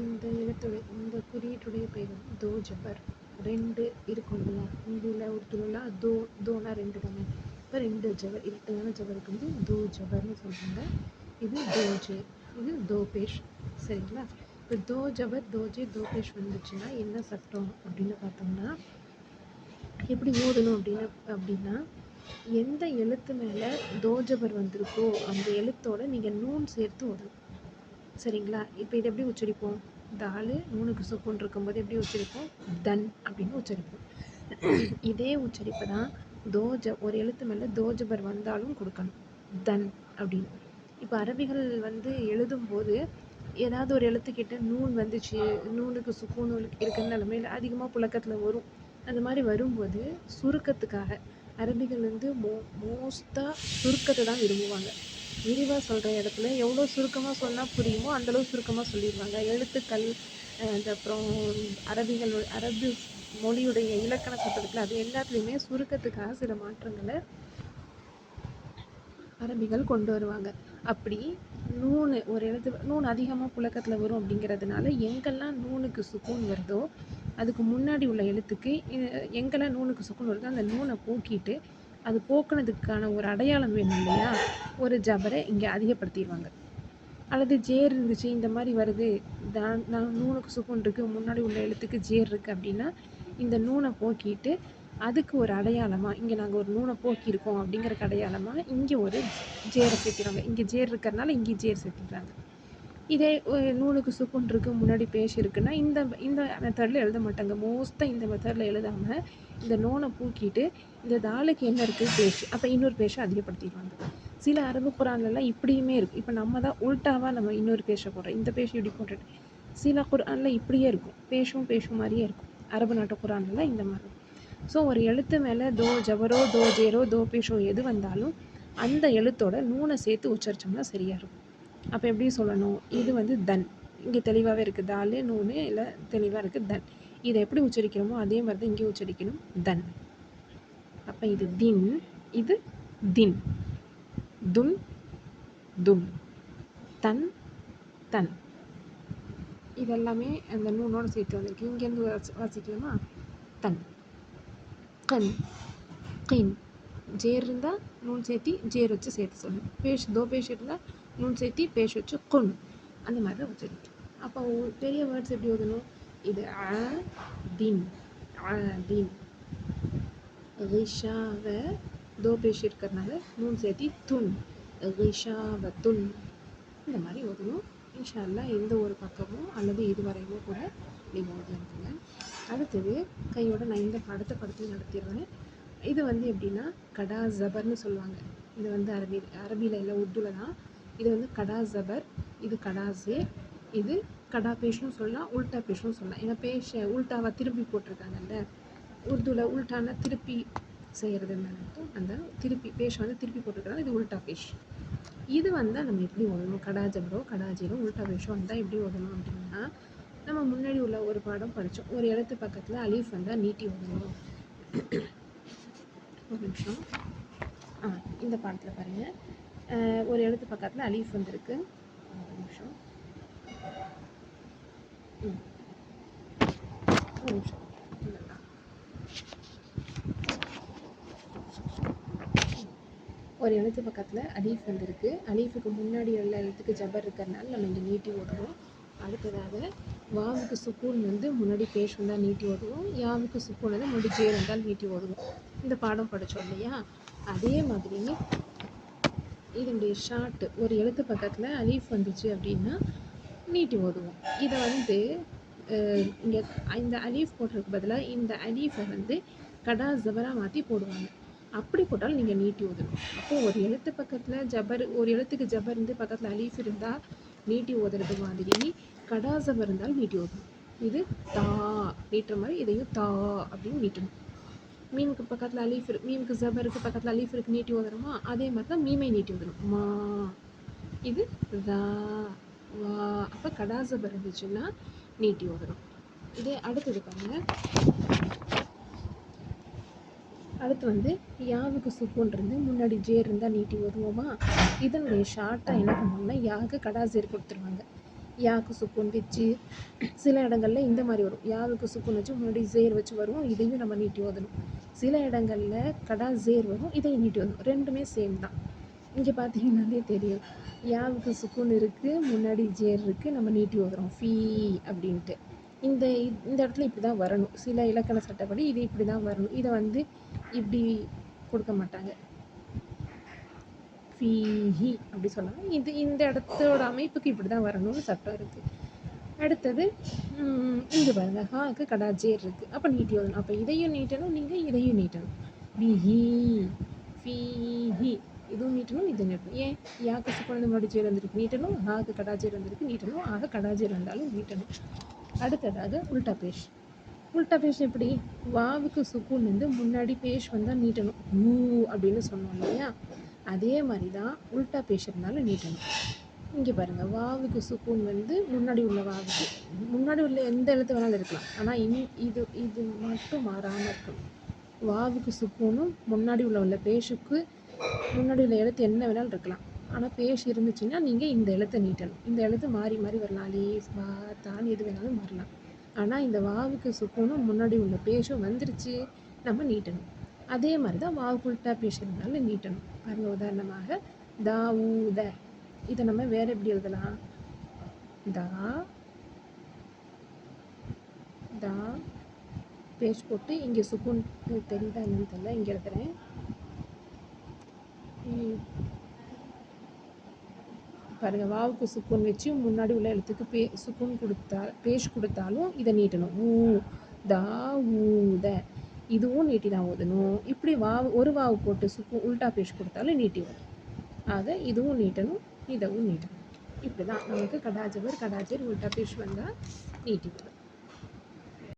இந்த எழுத்துடைய இந்த குறியீட்டுடைய பெயர் வந்து தோ ஜபர். ரெண்டு இருக்கும் இல்லையா? இந்தியில் ஒரு துணுலாம் தோ தோனா ரெண்டு தானே? இப்போ ரெண்டு ஜபர் இரட்டையான ஜபருக்கு வந்து தோ ஜபர்னு சொல்கிறாங்க இது தோஜே இது தோபேஷ் சரிங்களா? இப்போ தோ ஜபர் தோஜே தோபேஷ் வந்துச்சுன்னா என்ன சட்டம் அப்படின்னு பார்த்தோம்னா எப்படி ஓதணும் அப்படின்னு அப்படின்னா எந்த எழுத்து மேலே தோஜபர் வந்திருக்கோ அந்த எழுத்தோட நீங்கள் நூன் சேர்த்து ஓதணும் சரிங்களா? இப்போ இதை எப்படி உச்சரிப்போம்? தாலு நூனுக்கு சுக்குன் இருக்கும்போது எப்படி உச்சரிப்போம்? தன் அப்படின்னு உச்சரிப்போம். இதே உச்சரிப்பு தான் தோஜ ஒரு எழுத்து மேலே தோஜபர் வந்தாலும் கொடுக்கணும். தன் அப்படின்னு. இப்போ அரபிகள் வந்து எழுதும்போது ஏதாவது ஒரு எழுத்துக்கிட்ட நூன் வந்துச்சு நூனுக்கு சுக்கூன் இருக்கிற நிலமையில் அதிகமாக புழக்கத்தில் வரும். அந்த மாதிரி வரும்போது சுருக்கத்துக்காக அரபிகள் வந்து மோ மோஸ்ட்டாக சுருக்கத்தை தான் விரும்புவாங்க. விரிவாக சொல்கிற இடத்துல எவ்வளோ சுருக்கமாக சொன்னால் புரியுமோ அந்தளவு சுருக்கமாக சொல்லிடுவாங்க. எழுத்துக்கள் அது அப்புறம் அரபிகள் அரபி மொழியுடைய இலக்கண சட்டத்தில் அது எல்லாத்துலேயுமே சுருக்கத்துக்காக சில மாற்றங்களை அரபிகள் கொண்டு வருவாங்க. அப்படி நூனு ஒரு எழுத்து நூன் அதிகமாக புழக்கத்தில் வரும் அப்படிங்கிறதுனால எங்கெல்லாம் நூனுக்கு சுக்கூன் வருதோ அதுக்கு முன்னாடி உள்ள எழுத்துக்கு எங்கெல்லாம் நூனுக்கு சுக்கூன் வருதோ அந்த நூனை போக்கிட்டு அது போக்குனதுக்கான ஒரு அடையாளம் வேணும் இல்லையா? ஒரு ஜபரை இங்கே அதிகப்படுத்திடுவாங்க. அல்லது ஜேர் இருந்துச்சு இந்த மாதிரி வருது தான் நான் நூனுக்கு சுக்கூன் இருக்குது முன்னாடி உள்ள எழுத்துக்கு ஜேர் இருக்குது அப்படின்னா இந்த நூனை போக்கிட்டு அதுக்கு ஒரு அடையாளமாக இங்கே நாங்கள் ஒரு நூனை போக்கியிருக்கோம் அப்படிங்கிறக்கு அடையாளமாக இங்கே ஒரு ஜேரை சேர்த்துறாங்க இங்கே ஜேர் இருக்கிறனால இங்கே ஜேர் சேர்த்திடுறாங்க. இதே நூலுக்கு சுக்குன் இருக்குது முன்னாடி பேஷ் இருக்குன்னா இந்த இந்த மெத்தடில் எழுத மாட்டாங்க. மோஸ்ட்டாக இந்த மெத்தடில் எழுதாமல் இந்த நோனை பூக்கிட்டு இந்த தாளுக்கு என்ன இருக்குது பேஷ் அப்போ இன்னொரு பேஷை அதிகப்படுத்திடுவாங்க. சில அரபு குரான்லலாம் இப்படியுமே இருக்குது இப்போ நம்ம தான் உல்ட்டாவாக நம்ம இன்னொரு பேஷை போடுறோம். இந்த பேஷ் இப்படி போட்டுட்டு. சில குரானில் இப்படியே இருக்கும். பேஷும் பேஷும் மாதிரியே இருக்கும். அரபு நாட்டு குரான்லாம் இந்த மாதிரி இருக்கும் ஸோ ஒரு எழுத்து மேலே தோ ஜவரோ தோ ஜேரோ தோ பேஷோ எது வந்தாலும் அந்த எழுத்தோட நூனை சேர்த்து உச்சரிச்சோம்னா சரியாக இருக்கும். அப்போ எப்படி சொல்லணும்? இது வந்து தன். இங்கே தெளிவாகவே இருக்குது? தாலு நூனு இல்லை தெளிவாக இருக்குது தன். இதை எப்படி உச்சரிக்கிறோமோ அதே மாதிரி தான் இங்கே உச்சரிக்கணும். தன். அப்போ இது தின் இது தின். துன் துன் தன் தன். இதெல்லாமே அந்த நூனோட சேர்த்து வந்திருக்கு. இங்கேருந்து வாசிக்கலாமா? தன். கண் கின் ஜேர் இருந்தால் நூன் சேர்த்தி ஜேர் வச்சு சேர்த்து சொல்லணும். பேஷ் தோ பேஷ் இருந்தால் நூன் சேர்த்தி பேஷ் வச்சு கொன் அந்த மாதிரி தான் உச்சரிக்கும் அப்போ பெரிய வேர்ட்ஸ் எப்படி ஓதணும்? இது அ தின் அ தின் தோ பேஷ் இருக்கிறதுனால நூன் சேர்த்தி துன் ரிஷாவை துன் இந்த மாதிரி ஓதணும். இன்ஷால்லாம் எந்த ஒரு பக்கமும் அல்லது இதுவரையுமோ கூட நீங்கள் ஓதிருக்குங்க அடுத்தது கையோட நான் இந்த படத்தை படத்தையும் நடத்திடுவேன் இது வந்து எப்படின்னா கடா ஜபர்னு சொல்லுவாங்க. இது வந்து அரபி அரபியில் இல்லை உருதுல தான் இது வந்து கடா ஜபர் இது கடாசே இது கடா பேஷும் சொல்லலாம் உல்டா பேஷும் சொல்லலாம். ஏன்னா பேஷ உல்டாவாக திருப்பி போட்டிருக்காங்கல்ல. உருதுல உல்டானா திருப்பி செய்கிறது அர்த்தம் அந்த திருப்பி பேஷ் வந்து திருப்பி போட்டிருக்காங்க இது உல்டா பேஷ். இது வந்தால் நம்ம எப்படி ஓடணும் கடா ஜபரோ கடா உல்டா பேஷோ வந்தால் எப்படி ஓடணும் அப்படின்னா நம்ம முன்னாடி உள்ள ஒரு பாடம் படித்தோம் ஒரு இடத்து பக்கத்தில் அலீஃப் வந்தால் நீட்டி ஓடணும் ஒரு நிமிஷம். ஆ இந்த பாடத்தில் பாருங்கள் ஒரு எழுத்து பக்கத்தில் அலீஃப் வந்திருக்கு. ஒரு நிமிஷம். ஒரு நிமிஷம். ஒரு எழுத்து பக்கத்தில் அலீஃப் வந்திருக்கு. அலீஃபுக்கு முன்னாடி உள்ள எழுத்துக்கு ஜபர் இருக்கிறனால நம்ம இங்கே நீட்டி ஓடுவோம். அடுத்ததாக வாவுக்கு சுக்கூன் வந்து முன்னாடி பேஷ் வந்தால் நீட்டி ஓடுவோம். யாவுக்கு சுக்கூன் வந்து முன்னாடி ஜே வந்தால் நீட்டி ஓடுவோம். இந்த பாடம் படித்தோம் இல்லையா? அதே மாதிரி இதனுடைய ஷார்ட் ஒரு எழுத்து பக்கத்தில் அலீஃப் வந்துச்சு அப்படின்னா நீட்டி ஓதுவோம் இதை வந்து இங்கே இந்த அலீஃப் போடுறதுக்கு பதிலாக இந்த அலீஃபை வந்து கடா ஜபரா மாற்றி போடுவாங்க. அப்படி போட்டாலும் நீங்கள் நீட்டி ஓதணும். அப்போது ஒரு எழுத்து பக்கத்தில் ஜபர் ஒரு எழுத்துக்கு ஜபர் இருந்து பக்கத்தில் அலீஃப் இருந்தால் நீட்டி ஓதுறது மாதிரி. கடா ஜபர் இருந்தாலும் நீட்டி ஓதணும். இது தா நீட்டுற மாதிரி இதையும் தா அப்படின்னு நீட்டணும். மீமுக்கு பக்கத்தில் அலீஃப் இருக்கு மீமுக்கு ஜபருக்கு பக்கத்தில் அலீஃப் இருக்கு நீட்டி ஓதுறோமா அதே மாதிரி தான் மீமை நீட்டி ஓதணும் மா. இது ரா வா. அப்போ கடா ஜபர் இருந்துச்சுன்னா நீட்டி ஓதணும் இதே அடுத்தது பாருங்க. அடுத்து வந்து யாவுக்கு சுக்குன் இருந்து முன்னாடி ஜேர் இருந்தால் நீட்டி வருவோமா இதனுடைய ஷார்ட்டாக என்ன பண்ணுவாங்கன்னா யாவுக்கு கடாசேர் கொடுத்துருவாங்க. யாவுக்கு சுக்குன் வச்சு சில இடங்களில் இந்த மாதிரி வரும். யாவுக்கு சுக்குன் வச்சு முன்னாடி ஜேர் வச்சு வரும் இதையும் நம்ம நீட்டி ஓதணும். சில இடங்களில் கடா ஜேர் வரும் இதையும் நீட்டி ஓதணும். ரெண்டுமே சேம் தான். இங்கே பார்த்தீங்கன்னாலே தெரியும். யாவுக்கு சுக்குன் இருக்குது முன்னாடி ஜேர் இருக்குது நம்ம நீட்டி ஓதுறோம். ஃபீ அப்படின்ட்டு. இந்த இந்த இடத்துல இப்படி தான் வரணும். சில இலக்கண சட்டப்படி இது இப்படி தான் வரணும். இதை வந்து இப்படி கொடுக்க மாட்டாங்க. ஃபீஹி அப்படி சொல்லலாம் இது இந்த இடத்தோட அமைப்புக்கு இப்படி தான் வரணும்னு சட்டம் இருக்குது அடுத்தது இங்கே பாருங்க ஹாக்கு கடாஜேர் இருக்குது அப்போ நீட்டி வரணும் அப்போ இதையும் நீட்டணும் நீங்கள் இதையும் நீட்டணும். பிஹி ஃபீஹி இதுவும் நீட்டணும் இது நீட்டணும். ஏன்? யாக்கு சுக்குழந்தை முன்னாடி வந்திருக்கு நீட்டணும். ஹாக்கு கடாஜேர் வந்திருக்கு நீட்டணும். ஆக கடாஜேர் வந்தாலும் நீட்டணும். அடுத்ததாக உல்டா பேஷ். உல்டா பேஷ் எப்படி? வாவுக்கு சுக்குன் வந்து முன்னாடி பேஷ் வந்தால் நீட்டணும். ஊ அப்படின்னு சொன்னோம் இல்லையா? அதே மாதிரி தான் உல்டா பேஷ் இருந்தாலும் நீட்டணும். இங்கே பாருங்கள் வாவுக்கு சுக்கூன் வந்து முன்னாடி உள்ள வாவுக்கு முன்னாடி உள்ள எந்த எழுத்து வேணாலும் இருக்கலாம். ஆனால் இன் இது இது மட்டும் மாறாமல் இருக்கணும். வாவுக்கு சுக்கூனும் முன்னாடி உள்ள உள்ள பேஷுக்கு முன்னாடி உள்ள எழுத்து என்ன வேணாலும் இருக்கலாம். ஆனால் பேஷ் இருந்துச்சுன்னா நீங்கள் இந்த எழுத்தை நீட்டணும். இந்த எழுத்து மாறி மாறி வரலாம். லேஸ் வா தான் எது வேணாலும் மாறலாம் ஆனால் இந்த வாவுக்கு சுக்கூனும் முன்னாடி உள்ள பேஷும் வந்துருச்சு நம்ம நீட்டணும். அதே மாதிரி தான் வாவுக்கு உள்டா பேஷ் நீட்டணும். பாருங்க உதாரணமாக தா ஊ த. இதை நம்ம வேற எப்படி எழுதலாம்? தா தா பேஷ் போட்டு இங்கே சுக்குன் தெரியுதா என்னன்னு தெரியல இங்கே எழுதுறேன். பாருங்கள் வாவுக்கு சுக்குன் வச்சு முன்னாடி உள்ள எழுத்துக்கு பே சுக்குன் கொடுத்தா பேஷ் கொடுத்தாலும் இதை நீட்டணும். ஊ தா ஊ த. இதுவும் நீட்டி தான் ஓதணும். இப்படி வாவு ஒரு வாவு போட்டு சுக்கு உல்டா பேஷ் கொடுத்தாலும் நீட்டி வரும் ஆக இதுவும் நீட்டணும் இதுவும் நீட்டணும். இப்படி தான் நமக்கு கடாஜவர் கடாஜர் உல்டா பேஷ் வந்தால் நீட்டி வரும்